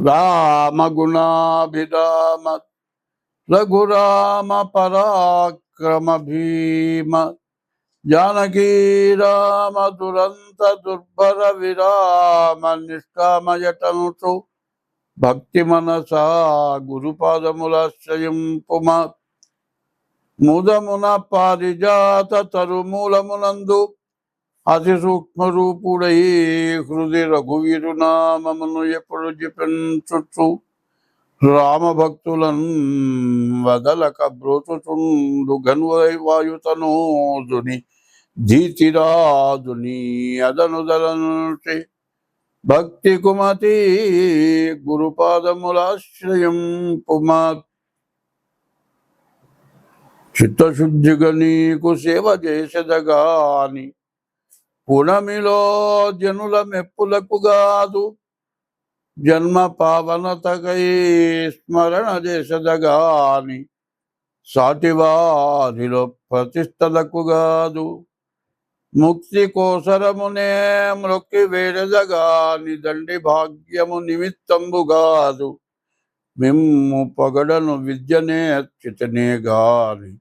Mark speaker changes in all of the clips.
Speaker 1: రామగుణాభిరామ రఘురామ పరాక్రమ భీమ జానకీ రామ దురంత దుర్భర విరామ నిష్కామయటనుచు భక్తి మనసా గురుపాదములాశ్రయింపుమ. ముదమున పారిజాత తరుమూలమునందు అతి సూక్ష్మ రూపుడై హృది రఘువీరు నామమును ఎప్పుడు జపించుచు రామభక్తులను వదలక బ్రోచుచుండు గన్వై వాయుతనోదుని ధీతిరాజుని అదనుదలనుచి. భక్తి కుమతి గురుపాదములాశ్రయం పుమా చిత్తశుద్ధిగా నీకు సేవ చేసేదగాని పుణమిలో జనుల మెప్పులకు గాదు. జన్మ పావనతకై స్మరణ చేసదగాని సాటివారిలో ప్రతిష్టలకు గాదు. ముక్తి కోసరమునే మ్రొక్కి వేడదగాని దండి భాగ్యము నిమిత్తంబు గాదు. మిమ్ము పొగడను విద్యనే చితనే గాని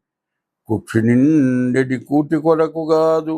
Speaker 1: కుక్షి నిండెడి కూటి కొరకు గాదు.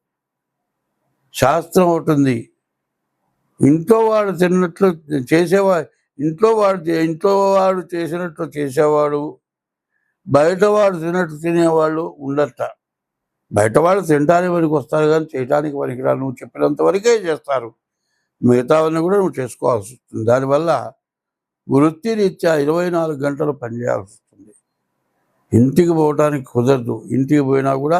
Speaker 1: శాస్త్రం ఉంటుంది ఇంట్లో వాడు తిన్నట్లు చేసేవా ఇంట్లో వాడు ఇంట్లో వాడు చేసినట్లు చేసేవాడు బయట వాడు తిన్నట్టు తినేవాళ్ళు ఉండట బయట వాళ్ళు తినడానికి వరకు వస్తారు కానీ చేయడానికి పనికిరా నువ్వు చెప్పినంత వరకే చేస్తారు. మిగతావన్నీ కూడా నువ్వు చేసుకోవాల్సి వస్తుంది. దానివల్ల వృత్తిరీత్యా ఇరవై నాలుగు గంటలు పనిచేయాల్సి వస్తుంది. ఇంటికి పోవటానికి కుదరదు. ఇంటికి పోయినా కూడా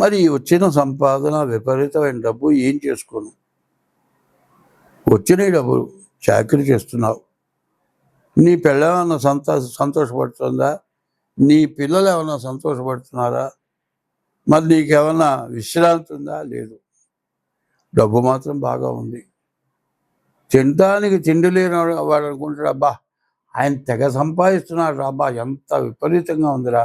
Speaker 1: మరి వచ్చిన సంపాదన విపరీతమైన డబ్బు ఏం చేసుకోను? వచ్చిన ఈ డబ్బు చాకరీ చేస్తున్నావు. నీ పిల్లలేమన్నా సంతో సంతోషపడుతుందా? నీ పిల్లలు ఏమన్నా సంతోషపడుతున్నారా? మరి నీకేమన్నా విశ్రాంతి ఉందా? లేదు. డబ్బు మాత్రం బాగా ఉంది. తినడానికి తిండి లేని వాడు వాడు అనుకుంటాడు అబ్బా ఆయన తెగ సంపాదిస్తున్నాడు అబ్బా ఎంత విపరీతంగా ఉందిరా.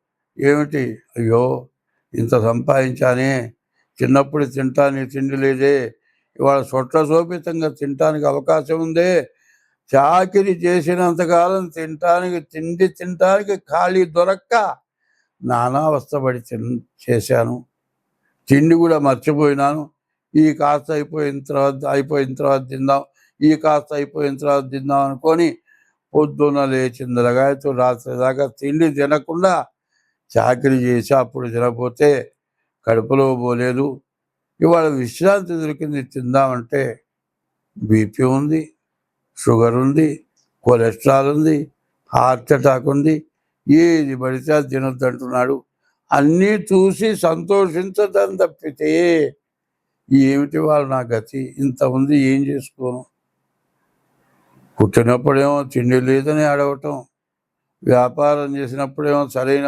Speaker 1: ఏమిటి? అయ్యో ఇంత సంపాదించానే చిన్నప్పుడు తింటానికి తిండి లేదే ఇవాళ సొట్ల శోభితంగా తినటానికి అవకాశం ఉందే చాకిరి చేసినంతకాలం తినటానికి తిండి తినటానికి ఖాళీ దొరక్క. నానావస్థపడి తిన్ చేశాను. తిండి కూడా మర్చిపోయినాను. ఈ కాస్త అయిపోయిన తర్వాత అయిపోయిన తర్వాత తిందాం ఈ కాస్త అయిపోయిన తర్వాత తిందాం అనుకొని పొద్దున్న లేచిన రగాయతో రాత్రి దాకా తిండి తినకుండా చాకరీ చేసి అప్పుడు తినకపోతే కడుపులో పోలేదు. ఇవాళ విశ్రాంతి దొరికింది తిందామంటే బీపీ ఉంది షుగర్ ఉంది కొలెస్ట్రాల్ ఉంది హార్ట్ అటాక్ ఉంది ఏది పడితే అది తినొద్దు అంటున్నాడు. అన్నీ చూసి సంతోషించదని తప్పితే ఏమిటి వాళ్ళు నా గతి? ఇంత ఉంది ఏం చేసుకోను? పుట్టినప్పుడేమో తిండి లేదని అడగటం వ్యాపారం చేసినప్పుడేమో సరైన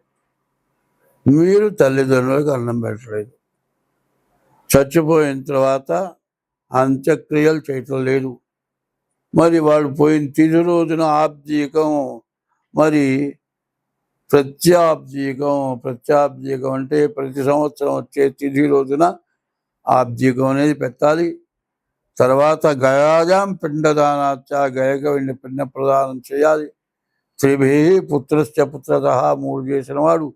Speaker 1: మీరు తల్లిదండ్రులకు అన్నం పెట్టలేదు. చచ్చిపోయిన తర్వాత అంత్యక్రియలు చేయటం లేదు. మరి వాళ్ళు పోయిన తిది రోజున ఆబ్జీకం మరి ప్రత్యాబ్జీకం ప్రత్యాబ్జీకం అంటే ప్రతి సంవత్సరం వచ్చే తిథి రోజున ఆబ్జీకం అనేది పెట్టాలి. తర్వాత గయాజాం పిండదానాచ గయక పిండ ప్రదానం చేయాలి. త్రిభి పుత్రశ్చ పుత్రత మూడు చేసిన వాడు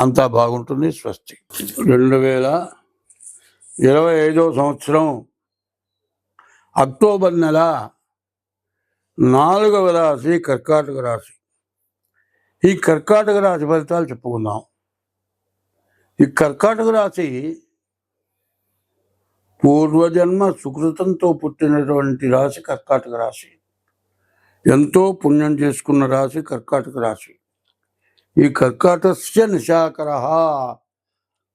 Speaker 1: అంతా బాగుంటుంది స్వస్తి. రెండు వేల ఇరవై ఐదో సంవత్సరం అక్టోబర్ నెల నాలుగవ రాశి కర్కాటక రాశి. ఈ కర్కాటక రాశి ఫలితాలు చెప్పుకుందాం. ఈ కర్కాటక రాశి పూర్వజన్మ సుకృతంతో పుట్టినటువంటి రాశి కర్కాటక రాశి. ఎంతో పుణ్యం చేసుకున్న రాశి కర్కాటక రాశి. ఈ కర్కాటస్య నిశాకర.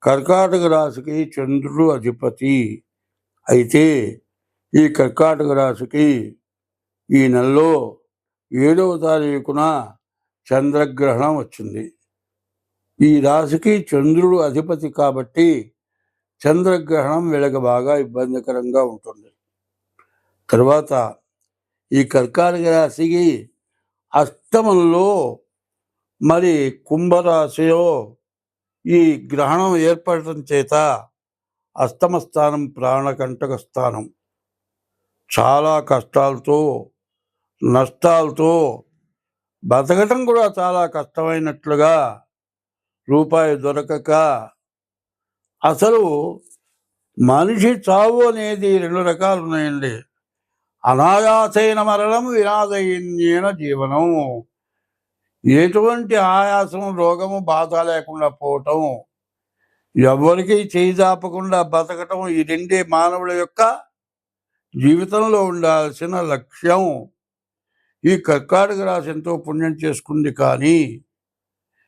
Speaker 1: కర్కాటక రాశికి చంద్రుడు అధిపతి అయితే ఈ కర్కాటక రాశికి ఈ నెలలో ఏడవ తారీఖున చంద్రగ్రహణం వచ్చింది. ఈ రాశికి చంద్రుడు అధిపతి కాబట్టి చంద్రగ్రహణం వెళ్ళక బాగా ఇబ్బందికరంగా ఉంటుంది. తర్వాత ఈ కర్కాటక రాశికి అష్టమంలో మరి కుంభరాశిలో ఈ గ్రహణం ఏర్పడటం చేత అష్టమ స్థానం ప్రాణకంటక స్థానం. చాలా కష్టాలతో నష్టాలతో బతకటం కూడా చాలా కష్టమైనట్లుగా రూపాయి దొరకక అసలు మనిషి చావు అనేది రెండు రకాలు ఉన్నాయండి. అనాయాసైన మరణం వినాదైన్యేన జీవనం. ఎటువంటి ఆయాసం రోగము బాధ లేకుండా పోవటం ఎవరికి చేయి బతకటం ఈ రెండే మానవుల యొక్క జీవితంలో ఉండాల్సిన లక్ష్యం. ఈ కర్కాటక రాశి ఎంతో పుణ్యం చేసుకుంది కానీ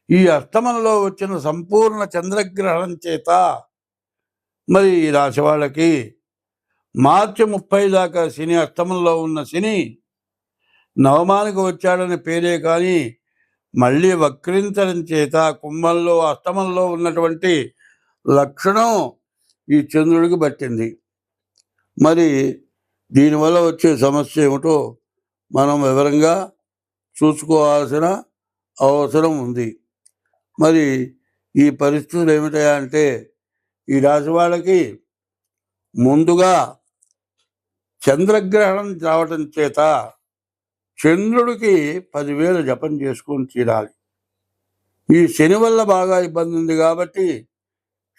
Speaker 1: ఈ అష్టమంలో వచ్చిన సంపూర్ణ చంద్రగ్రహణం చేత మరి ఈ రాశి వాళ్ళకి మార్చి ముప్పై దాకా శని అష్టమంలో ఉన్న శని నవమానికి వచ్చాడని పేరే కానీ మళ్ళీ వక్రించడం చేత కుంభంలో అష్టమంలో ఉన్నటువంటి లక్షణం ఈ చంద్రుడికి పట్టింది. మరి దీనివల్ల వచ్చే సమస్య ఏమిటో మనం వివరంగా చూసుకోవాల్సిన అవసరం ఉంది. మరి ఈ పరిస్థితులు ఏమిటయా అంటే ఈ రాశి వాళ్ళకి ముందుగా చంద్రగ్రహణం రావటం చేత చంద్రుడికి పదివేలు జపం చేసుకొని తీరాలి. ఈ శని వల్ల బాగా ఇబ్బంది ఉంది కాబట్టి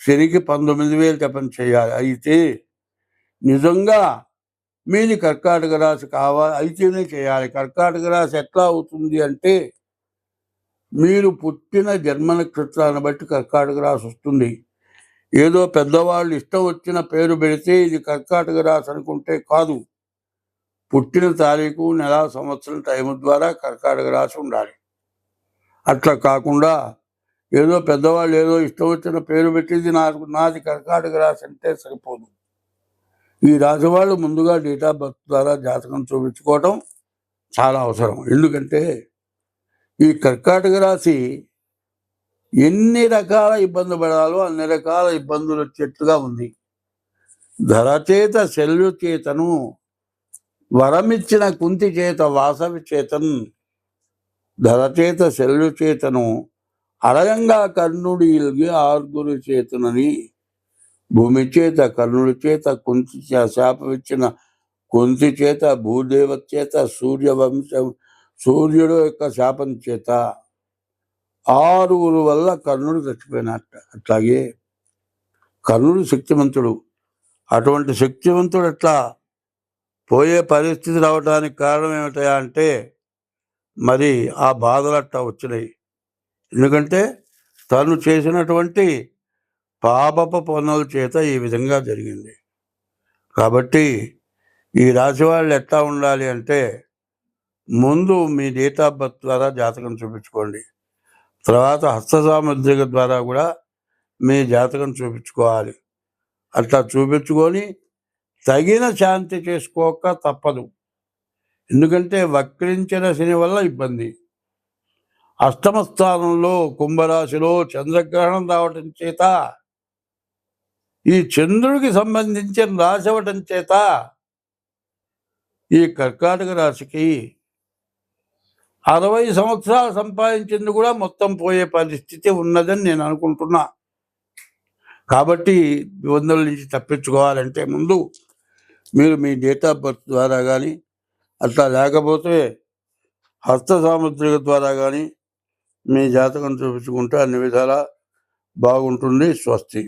Speaker 1: శనికి పంతొమ్మిది వేలు జపం చేయాలి. అయితే నిజంగా మీది కర్కాటక రాశి కావాలి అయితేనే చేయాలి. కర్కాటక రాశి ఎట్లా అవుతుంది అంటే మీరు పుట్టిన జన్మ నక్షత్రాన్ని బట్టి కర్కాటక రాశి వస్తుంది. ఏదో పెద్దవాళ్ళు ఇష్టం వచ్చిన పేరు పెడితే ఇది కర్కాటక రాశి అనుకుంటే కాదు. పుట్టిన తారీఖు నెల సంవత్సరం టైం ద్వారా కర్కాటక రాసి ఉండాలి. అట్లా కాకుండా ఏదో పెద్దవాళ్ళు ఏదో ఇష్టం వచ్చిన పేరు పెట్టింది నాకు నాది కర్కాటక రాశి అంటే సరిపోదు. ఈ రాశి వాళ్ళు ముందుగా డేట్ ఆఫ్ బర్త్ ద్వారా జాతకం చూపించుకోవటం చాలా అవసరం. ఎందుకంటే ఈ కర్కాటక రాశి ఎన్ని రకాల ఇబ్బంది పడాలో అన్ని రకాల ఇబ్బందులు వచ్చేట్టుగా ఉంది. ధర చేత చేతను వరమిచ్చిన కుంతి చేత వాసవి చేతన్ ధరచేత శల్యు చేతను అడగంగా కర్ణుడి ఇల్గి ఆర్గురు చేతనని భూమి చేత కర్ణుడి చేత కుంతి చే- శాపమిచ్చిన కుంతి చేత భూదేవ చేత సూర్యవంశం సూర్యుడు యొక్క శాపం చేత ఆరుగురు వల్ల కర్ణుడు చచ్చిపోయినట్ట. అట్లాగే కర్ణుడు శక్తివంతుడు అటువంటి శక్తివంతుడు ఎట్లా? పోయే పరిస్థితి రావడానికి కారణం ఏమిటయా అంటే మరి ఆ బాధలు అట్టా వచ్చినాయి. ఎందుకంటే తను చేసినటువంటి పాపప పనుల చేత ఈ విధంగా జరిగింది. కాబట్టి ఈ రాశి వాళ్ళు ఎట్లా ఉండాలి అంటే ముందు మీ డేట్ ఆఫ్ బర్త్ ద్వారా జాతకం చూపించుకోండి. తర్వాత హస్త సామర్థ్యం ద్వారా కూడా మీ జాతకం చూపించుకోవాలి. అట్లా చూపించుకొని తగిన శాంతి చేసుకోక తప్పదు. ఎందుకంటే వక్రించిన శని వల్ల ఇబ్బంది. అష్టమ స్థానంలో కుంభరాశిలో చంద్రగ్రహణం రావటం చేత ఈ చంద్రుడికి సంబంధించిన రాశి అవ్వటం చేత ఈ కర్కాటక రాశికి అరవై సంవత్సరాలు సంపాదించింది కూడా మొత్తం పోయే పరిస్థితి ఉన్నదని నేను అనుకుంటున్నా. కాబట్టి ఇబ్బందుల నుంచి తప్పించుకోవాలంటే ముందు మీరు మీ డేట్ ఆఫ్ బర్త్ ద్వారా కానీ అట్లా లేకపోతే హస్త సాముద్రిక ద్వారా కానీ మీ జాతకం చూపించుకుంటే అన్ని విధాలా బాగుంటుంది స్వస్తి.